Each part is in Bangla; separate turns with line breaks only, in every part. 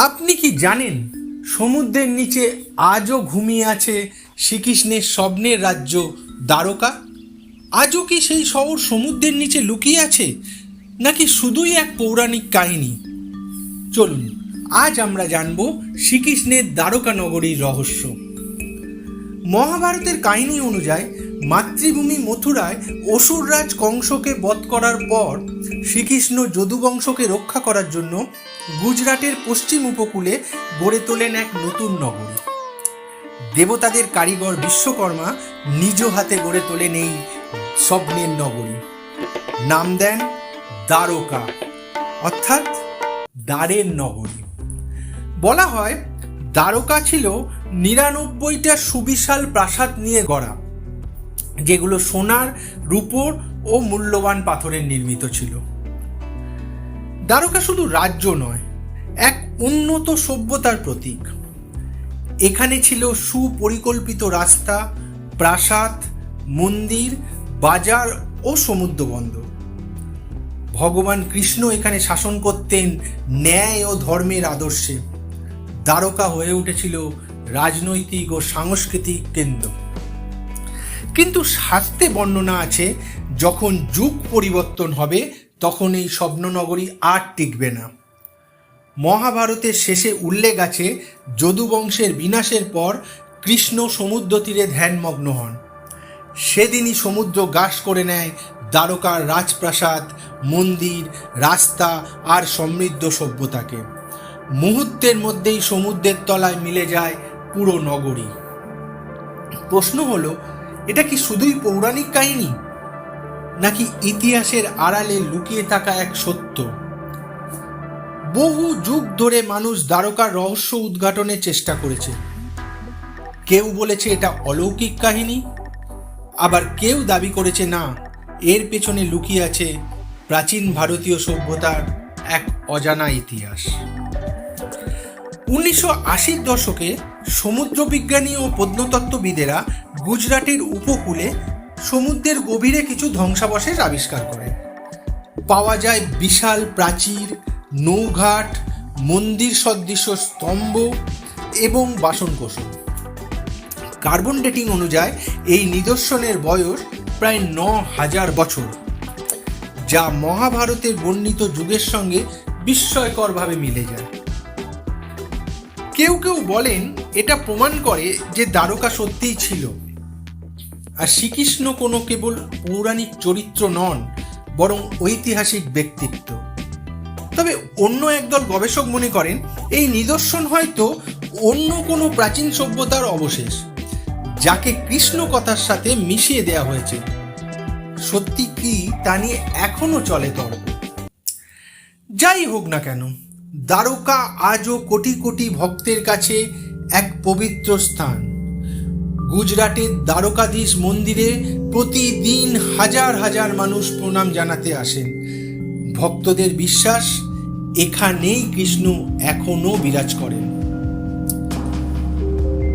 আপনি কি জানেন সমুদ্রের নিচে আজও ঘুমিয়ে আছে শ্রীকৃষ্ণের স্বপ্নের রাজ্য দ্বারকা? আজও কি সেই শহর সমুদ্রের নিচে লুকিয়ে আছে? নাকি শুধুই এক পৌরাণিক কাহিনী? চলুন, আজ আমরা জানব শ্রীকৃষ্ণের দ্বারকা নগরীর রহস্য। মহাভারতের কাহিনী অনুযায়ী মাতৃভূমি মথুরায় অসুররাজ কংসকে বধ করার পর শ্রীকৃষ্ণ যদুবংশকে রক্ষা করার জন্য গুজরাটের পশ্চিম উপকূলে গড়ে তোলেন এক নতুন নগরী। দেবতাদের কারিগর বিশ্বকর্মা নিজ হাতে গড়ে তোলেন এই স্বপ্নের নগরী। নাম দেন দ্বারকা, অর্থাৎ দ্বারের নগরী। বলা হয়, দ্বারকা ছিল নিরানব্বইটা সুবিশাল প্রাসাদ নিয়ে গড়া। যেগুলো সোনার, রূপোর ও মূল্যবান পাথরের নির্মিত ছিল। দ্বারকা শুধু রাজ্য নয়, এক উন্নত সভ্যতার প্রতীক। এখানে ছিল সুপরিকল্পিত রাস্তা, প্রাসাদ, মন্দির, বাজার ও সমুদ্র বন্দর ভগবান কৃষ্ণ এখানে শাসন করতেন ন্যায় ও ধর্মের আদর্শে। দ্বারকা হয়ে উঠেছিল রাজনৈতিক ও সাংস্কৃতিক কেন্দ্র। কিন্তু শাস্তে বর্ণনা আছে, যখন যুগ পরিবর্তন হবে, তখন এই স্বপ্ননগরী আর টিকবে না। মহাভারতের শেষে উল্লেখ আছে, যদুবংশের বিনাশের পর কৃষ্ণ সমুদ্র তীরে ধ্যানমগ্ন হন। সেদিনই সমুদ্র গ্রাস করে নেয় দ্বারকার রাজপ্রাসাদ, মন্দির, রাস্তা আর সমৃদ্ধ সভ্যতাকে। মুহূর্তের মধ্যেই সমুদ্রের তলায় মিলে যায় পুরো নগরী। প্রশ্ন হলো এটা কি শুধুই পৌরাণিক কাহিনী? নাকি ইতিহাসের আড়ালে লুকিয়ে থাকা এক সত্য? বহু যুগ ধরে মানুষ দ্বারকার রহস্য উদ্ঘাটনের চেষ্টা করেছে। কেউ বলেছে এটা অলৌকিক কাহিনী, আবার কেউ দাবি করেছে না, এর পেছনে লুকিয়ে আছে প্রাচীন ভারতীয় সভ্যতার এক অজানা ইতিহাস। উনিশশো আশির দশকে সমুদ্রবিজ্ঞানী ও প্রত্নতত্ত্ববিদেরা গুজরাটের উপকূলে সমুদ্রের গভীরে কিছু ধ্বংসাবশেষ আবিষ্কার করেন পাওয়া যায় বিশাল প্রাচীর, নৌঘাট, মন্দির সদৃশ স্তম্ভ এবং বাসনকোসন। কার্বন ডেটিং অনুযায়ী এই নিদর্শনের বয়স প্রায় ন হাজার বছর, যা মহাভারতের বর্ণিত যুগের সঙ্গে বিস্ময়করভাবে মিলে যায়। কেউ কেউ বলেন এটা প্রমাণ করে যে দ্বারকা সত্যিই ছিল। আর শ্রীকৃষ্ণ কোনো কেবল পৌরাণিক চরিত্র নন, বরং ঐতিহাসিক ব্যক্তিত্ব। তবে অন্য একদল গবেষক মনে করেন, এই নিদর্শন হয়তো অন্য কোনো প্রাচীন সভ্যতার অবশেষ, যাকে কৃষ্ণ কথার সাথে মিশিয়ে দেওয়া হয়েছে। সত্যি কি তা নিয়ে এখনও চলে তর্ক? যাই হোক না কেন, দ্বারকা আজও কোটি কোটি ভক্তের কাছে এক পবিত্র স্থান। গুজরাটের দ্বারকাধীশ মন্দিরে প্রতিদিন হাজার হাজার মানুষ প্রণাম জানাতে আসেন। ভক্তদের বিশ্বাস, এখানেই কৃষ্ণ এখনও বিরাজ করেন।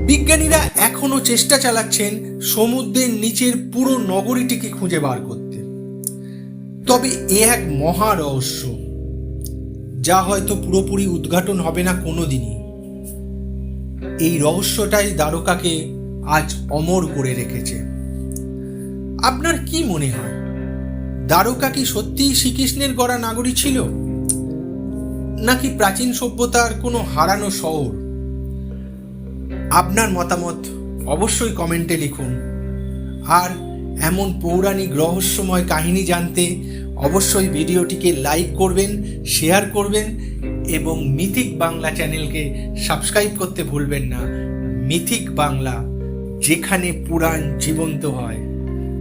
বিজ্ঞানীরা এখনও চেষ্টা চালাচ্ছেন সমুদ্রের নিচের পুরো নগরীটিকে খুঁজে বার করতে। তবে এ এক মহা রহস্য, যা হয়তো পুরোপুরি উদ্ঘাটন হবে না কোনো দিনই এই রহস্যটাই দ্বারকাকে আজ অমর করে রেখেছে। আপনার কি মনে হয়? দ্বারকা কি সত্যিই শ্রীকৃষ্ণের গড়া নাগরী ছিল? নাকি প্রাচীন সভ্যতার কোনো হারানো শহর? আপনার মতামত অবশ্যই কমেন্টে লিখুন। আর এমন পৌরাণিক রহস্যময় কাহিনী জানতে অবশ্যই ভিডিওটিকে লাইক করবেন, শেয়ার করবেন এবং মিথিক বাংলা চ্যানেলকে সাবস্ক্রাইব করতে ভুলবেন না। মিথিক বাংলা। যেখানে পুরাণ জীবন্ত হয়